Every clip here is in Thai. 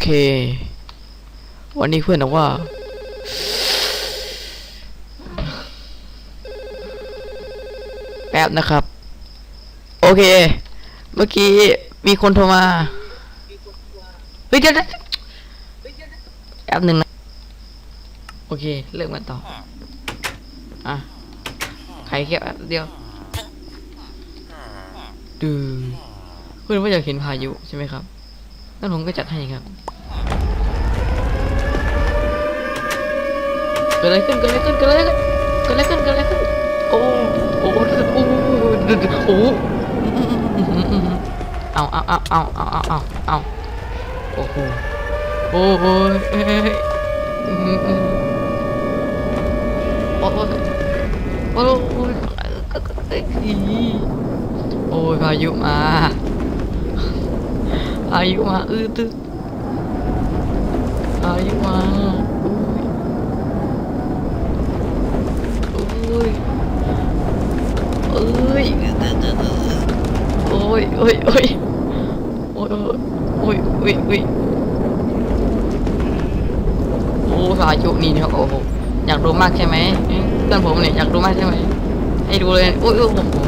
เค วันนี้เพื่อนบอกว่า แป๊บนะครับ โอเค เมื่อกี้มีคนโทรมาเฮ้ยเดี๋ยวเดี๋ยวแป๊บหนึ่งนะ โอเค เริ่มกันต่อ อะ ใครแค่แป๊บเดียวดูคุณว่าอยากเห็นพายุใช่ไหมครับ นั่นผมก็จัดให้ครับเกิดอะไรขึ้นเกิดอะไรขึ้นเกิดอะไรขึ้นเกิดอะไรขึ้นเกิดอะไรขึ้นโอ้โอ้โอ้โอ้โอ้เอาเอาเอาเอาเอาเอาเอาเอาโอ้โหโอ้โหเอ้ยอืมอืมโอ้โอ้โอ้โอ้ยพายุมา พายุมาอื้อตึ๊ดพายุมาอุ้ยโอ้ยโอ้ยโอ้ยโอ้ยโอ้ยโอ้ยโอ้ยโอ้ยโอ้พายุนี่นะครับโอ้โหอยากรู้มากใช่ไหมเอ๊ะเพื่อนผมเนี่ยอยากรู้มากใช่ไหมให้ดูเลยโอ้ยโอ้ยผมผม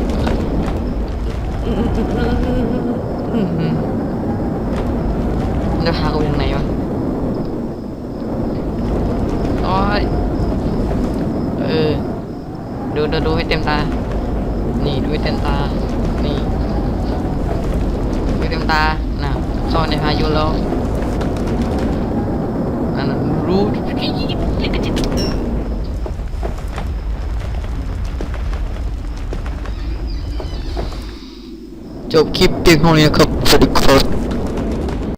จะพากูไปทางไหนวะโอ้ยเออ ดูดูดูให้เต็มตา นี่ดูให้เต็มตา นี่ดูเต็มตา น่ะเข้าในพายุแล้วนั่นรู้จบคลิปเพียงเท่านี้ครับสวัสดี